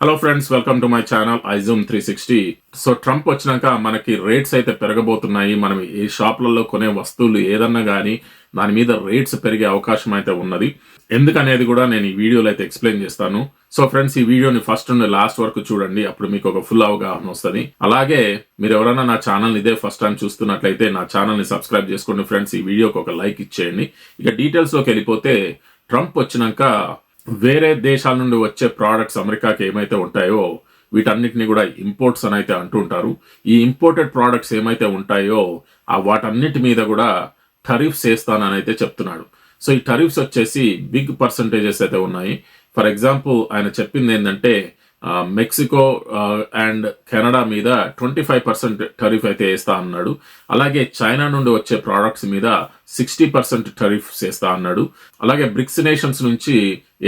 Hello friends welcome to my channel iZoom three sixty so Trump వచ్చినాక మనకి rates అయితే పెరగబోతున్నాయి. మనం ఏ షాప్లలో కొనే వస్తువులు ఏదన్నా కానీ దాని మీద రేట్స్ పెరిగే అవకాశం అయితే ఉన్నది. ఎందుకనేది కూడా నేను ఈ వీడియోలో అయితే ఎక్స్ప్లెయిన్ చేస్తాను. సో ఫ్రెండ్స్ ఈ వీడియోని ఫస్ట్ నుండి లాస్ట్ వరకు చూడండి. అప్పుడు మీకు ఒక ఫుల్ అవగాహన వస్తుంది. అలాగే మీరు ఎవరైనా నా ఛానల్ ఇదే ఫస్ట్ టైం చూస్తున్నట్లయితే నా ఛానల్ని సబ్స్క్రైబ్ చేసుకోండి ఫ్రెండ్స్ ఈ వీడియోకి ఒక లైక్ ఇచ్చేయండి. ఇక డీటెయిల్స్లోకి వెళ్ళిపోతే ట్రంప్ వచ్చినాక వేరే దేశాల నుండి వచ్చే ప్రోడక్ట్స్ అమెరికాకి ఏమైతే ఉంటాయో వీటన్నిటిని కూడా ఇంపోర్ట్స్ అని అయితే అంటుంటారు ఈ ఇంపోర్టెడ్ ప్రోడక్ట్స్ ఏమైతే ఉంటాయో ఆ వాటన్నిటి మీద కూడా టరిఫ్స్ వేస్తానని అయితే చెప్తున్నాడు. సో ఈ టరిఫ్స్ వచ్చేసి బిగ్ పర్సంటేజెస్ అయితే ఉన్నాయి. ఫర్ ఎగ్జాంపుల్ ఆయన చెప్పింది ఏంటంటే మెక్సికో అండ్ కెనడా మీద ట్వంటీ ఫైవ్ పర్సెంట్ టరిఫ్ అయితే వేస్తా అన్నాడు. అలాగే చైనా నుండి వచ్చే ప్రోడక్ట్స్ మీద సిక్స్టీ పర్సెంట్ టరిఫ్ చేస్తా అన్నాడు. అలాగే బ్రిక్స్ నేషన్స్ నుంచి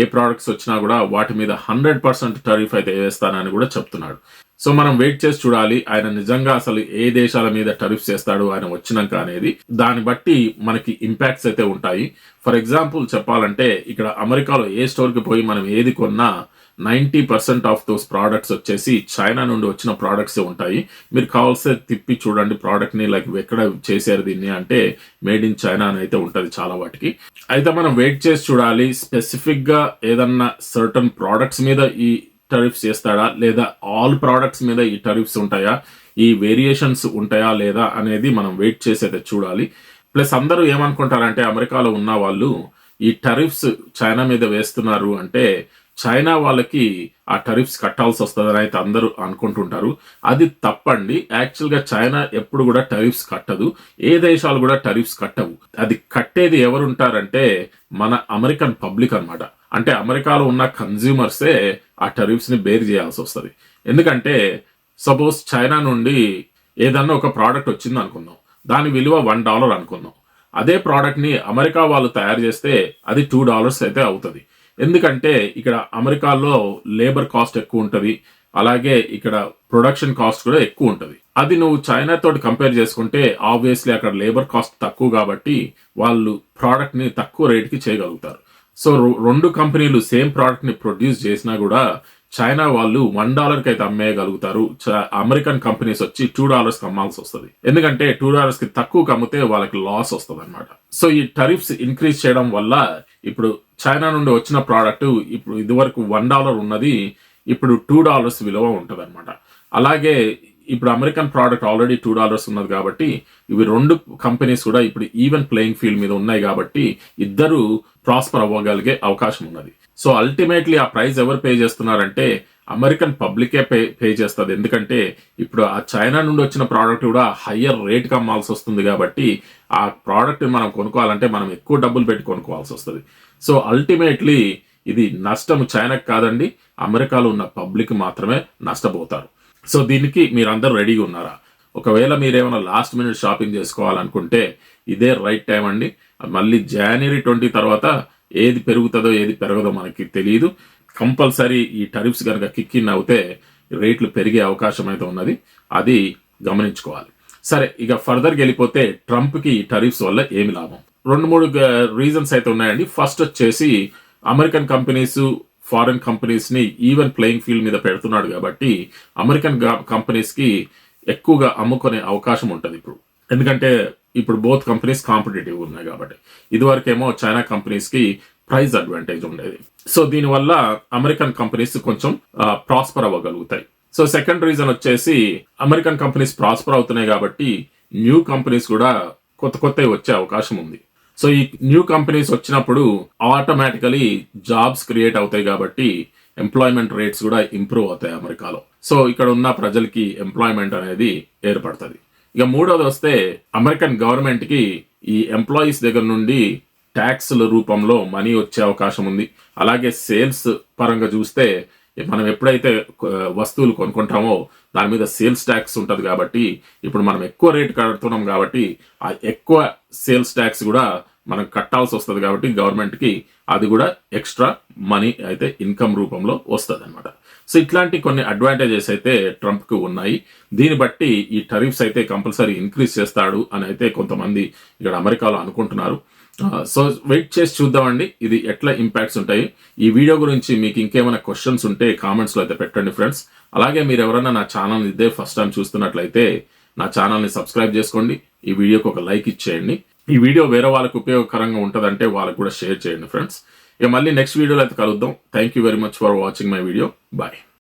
ఏ ప్రోడక్ట్స్ వచ్చినా కూడా వాటి మీద హండ్రెడ్ పర్సెంట్ టరిఫ్ అయితే వేస్తానని కూడా చెప్తున్నాడు. సో మనం వెయిట్ చేసి చూడాలి ఆయన నిజంగా అసలు ఏ దేశాల మీద టరిఫ్ చేస్తాడు ఆయన వచ్చినాక అనేది. దాన్ని బట్టి మనకి ఇంపాక్ట్స్ అయితే ఉంటాయి. ఫర్ ఎగ్జాంపుల్ చెప్పాలంటే ఇక్కడ అమెరికాలో ఏ స్టోర్కి పోయి మనం ఏది కొన్నా ninety percent of those products వచ్చేసి చైనా నుండి వచ్చిన ప్రోడక్ట్స్ ఉంటాయి. మీరు కావాల్సే తిప్పి చూడండి ప్రోడక్ట్ని లైక్ ఎక్కడ చేశారు దీన్ని అంటే మేడ్ ఇన్ చైనా చైనా అని అయితే ఉంటుంది చాలా వాటికి. అయితే మనం వెయిట్ చేసి చూడాలి స్పెసిఫిక్గా ఏదన్నా సర్టన్ ప్రోడక్ట్స్ మీద ఈ టరిఫ్స్ చేస్తాడా లేదా ఆల్ ప్రోడక్ట్స్ మీద ఈ టరిఫ్స్ ఉంటాయా ఈ వేరియేషన్స్ ఉంటాయా లేదా అనేది మనం వెయిట్ చేసి అయితే చూడాలి. ప్లస్ అందరూ ఏమనుకుంటారంటే అమెరికాలో ఉన్న వాళ్ళు ఈ టరిఫ్స్ చైనా మీద వేస్తున్నారు అంటే చైనా వాళ్ళకి ఆ టరిఫ్స్ కట్టాల్సి వస్తుందని అయితే అందరూ అనుకుంటుంటారు. అది తప్పండి. యాక్చువల్గా చైనా ఎప్పుడు కూడా టరిఫ్స్ కట్టదు. ఏ దేశాలు కూడా టరిఫ్స్ కట్టవు. అది కట్టేది ఎవరుంటారంటే మన అమెరికన్ పబ్లిక్ అన్నమాట. అంటే అమెరికాలో ఉన్న కన్జ్యూమర్సే ఆ టరిఫ్స్ని బేర్ చేయాల్సి వస్తుంది. ఎందుకంటే సపోజ్ చైనా నుండి ఏదన్నా ఒక ప్రోడక్ట్ వచ్చింది అనుకుందాం. దాని విలువ వన్ డాలర్ అనుకుందాం. అదే ప్రోడక్ట్ని అమెరికా వాళ్ళు తయారు చేస్తే అది టూ డాలర్స్ అయితే అవుతుంది. ఎందుకంటే ఇక్కడ అమెరికాలో లేబర్ కాస్ట్ ఎక్కువ ఉంటుంది అలాగే ఇక్కడ ప్రొడక్షన్ కాస్ట్ కూడా ఎక్కువ ఉంటుంది. అది నువ్వు చైనా తోటి కంపేర్ చేసుకుంటే ఆబ్వియస్లీ అక్కడ లేబర్ కాస్ట్ తక్కువ కాబట్టి వాళ్ళు ప్రోడక్ట్ని తక్కువ రేట్కి చేయగలుగుతారు. సో రొ- రెండు కంపెనీలు సేమ్ ప్రోడక్ట్ని ప్రొడ్యూస్ చేసినా కూడా చైనా వాళ్ళు వన్ డాలర్కి అయితే అమ్మేయగలుగుతారు. చ- అమెరికన్ కంపెనీస్ వచ్చి టూ డాలర్స్కి అమ్మాల్సి వస్తుంది. ఎందుకంటే టూ డాలర్స్కి తక్కువ అమ్మితే వాళ్ళకి లాస్ వస్తుంది అనమాట సో ఈ టరిఫ్స్ ఇంక్రీజ్ చేయడం వల్ల ఇప్పుడు చైనా నుండి వచ్చిన ప్రోడక్ట్ ఇప్పుడు ఇదివరకు వన్ డాలర్ ఉన్నది ఇప్పుడు టూ డాలర్స్ విలువ ఉంటుంది అనమాట అలాగే ఇప్పుడు American product already two dollars ఉన్నది కాబట్టి ఇవి రెండు కంపెనీస్ కూడా ఇప్పుడు ఈవెన్ ప్లేయింగ్ ఫీల్డ్ మీద ఉన్నాయి కాబట్టి ఇద్దరు ప్రాస్పర్ అవ్వగలిగే అవకాశం ఉన్నది. సో అల్టిమేట్లీ ఆ ప్రైస్ ఎవరు పే చేస్తున్నారంటే అమెరికన్ పబ్లికే పే పే చేస్తుంది. ఎందుకంటే ఇప్పుడు ఆ చైనా నుండి వచ్చిన ప్రోడక్ట్ కూడా హయ్యర్ రేట్కి అమ్మాల్సి వస్తుంది కాబట్టి ఆ ప్రోడక్ట్ మనం కొనుక్కోవాలంటే మనం ఎక్కువ డబ్బులు పెట్టి కొనుక్కోవాల్సి వస్తుంది. సో అల్టిమేట్లీ ఇది నష్టం చైనాకి కాదండి. అమెరికాలో ఉన్న పబ్లిక్ మాత్రమే నష్టపోతారు. సో దీనికి మీరందరూ రెడీగా ఉన్నారా? ఒకవేళ మీరేమైనా లాస్ట్ మినిట్ షాపింగ్ చేసుకోవాలనుకుంటే ఇదే రైట్ టైం అండి. మళ్ళీ జనవరి ట్వంటీ తర్వాత ఏది పెరుగుతుందో ఏది పెరగదో మనకి తెలియదు కంపల్సరీ ఈ టరిఫ్స్ కనుక కిక్ ఇన్ అవుతే రేట్లు పెరిగే అవకాశం అయితే ఉన్నది. అది గమనించుకోవాలి. సరే ఇక ఫర్దర్కి వెళ్ళిపోతే ట్రంప్కి ఈ టరిఫ్స్ వల్ల ఏమి లాభం? రెండు మూడు uh, రీజన్స్ అయితే ఉన్నాయండి. ఫస్ట్ వచ్చేసి అమెరికన్ కంపెనీస్ ఫారిన్ కంపెనీస్ని ఈవెన్ ప్లేయింగ్ ఫీల్డ్ మీద పెడుతున్నాడు కాబట్టి అమెరికన్ కంపెనీస్కి ఎక్కువగా అమ్ముకునే అవకాశం ఉంటుంది ఇప్పుడు. ఎందుకంటే ఇప్పుడు బోత్ కంపెనీస్ కాంపిటేటివ్ ఉన్నాయి కాబట్టి. ఇదివరకేమో చైనా కంపెనీస్కి ప్రైస్ అడ్వాంటేజ్ ఉండేది. సో దీనివల్ల అమెరికన్ కంపెనీస్ కొంచెం ప్రాస్పర్ అవ్వగలుగుతాయి. సో సెకండ్ రీజన్ వచ్చేసి అమెరికన్ కంపెనీస్ ప్రాస్పర్ అవుతున్నాయి కాబట్టి న్యూ కంపెనీస్ కూడా కొత్త కొత్తవి వచ్చే అవకాశం ఉంది. సో ఈ న్యూ కంపెనీస్ వచ్చినప్పుడు ఆటోమేటికలీ జాబ్స్ క్రియేట్ అవుతాయి కాబట్టి ఎంప్లాయ్మెంట్ రేట్స్ కూడా ఇంప్రూవ్ అవుతాయి అమెరికాలో. సో ఇక్కడ ఉన్న ప్రజలకి ఎంప్లాయ్మెంట్ అనేది ఏర్పడుతుంది. ఇక మూడోది వస్తే అమెరికన్ గవర్నమెంట్కి ఈ ఎంప్లాయీస్ దగ్గర నుండి ట్యాక్స్ల రూపంలో మనీ వచ్చే అవకాశం ఉంది. అలాగే సేల్స్ పరంగా చూస్తే మనం ఎప్పుడైతే వస్తువులు కొనుక్కుంటామో దాని మీద సేల్స్ ట్యాక్స్ ఉంటుంది కాబట్టి ఇప్పుడు మనం ఎక్కువ రేట్ కడుతున్నాం కాబట్టి ఆ ఎక్కువ సేల్స్ ట్యాక్స్ కూడా మనం కట్టాల్సి వస్తుంది కాబట్టి గవర్నమెంట్కి అది కూడా ఎక్స్ట్రా మనీ అయితే ఇన్కమ్ రూపంలో వస్తుంది అనమాట సో ఇట్లాంటి కొన్ని అడ్వాంటేజెస్ అయితే ట్రంప్కి ఉన్నాయి. దీన్ని బట్టి ఈ టరిఫ్స్ అయితే కంపల్సరీ ఇంక్రీజ్ చేస్తాడు అని అయితే కొంతమంది ఇక్కడ అమెరికాలో అనుకుంటున్నారు. సో వెయిట్ చేసి చూద్దామండి. ఇది ఎట్లా ఇంపాక్ట్స్ ఉంటాయి. ఈ వీడియో గురించి మీకు ఇంకేమైనా క్వశ్చన్స్ ఉంటే కామెంట్స్లో అయితే పెట్టండి ఫ్రెండ్స్. అలాగే మీరు ఎవరైనా నా ఛానల్ ఇదే ఫస్ట్ టైం చూస్తున్నట్లయితే నా ఛానల్ని సబ్స్క్రైబ్ చేసుకోండి. ఈ వీడియోకి ఒక లైక్ ఇచ్చేయండి. ఈ వీడియో వేరే వాళ్ళకి ఉపయోగకరంగా ఉంటుందంటే వాళ్ళకి కూడా షేర్ చేయండి ఫ్రెండ్స్. ఇక మళ్ళీ నెక్స్ట్ వీడియోలో అయితే కలుద్దాం. Thank you very much for watching my video bye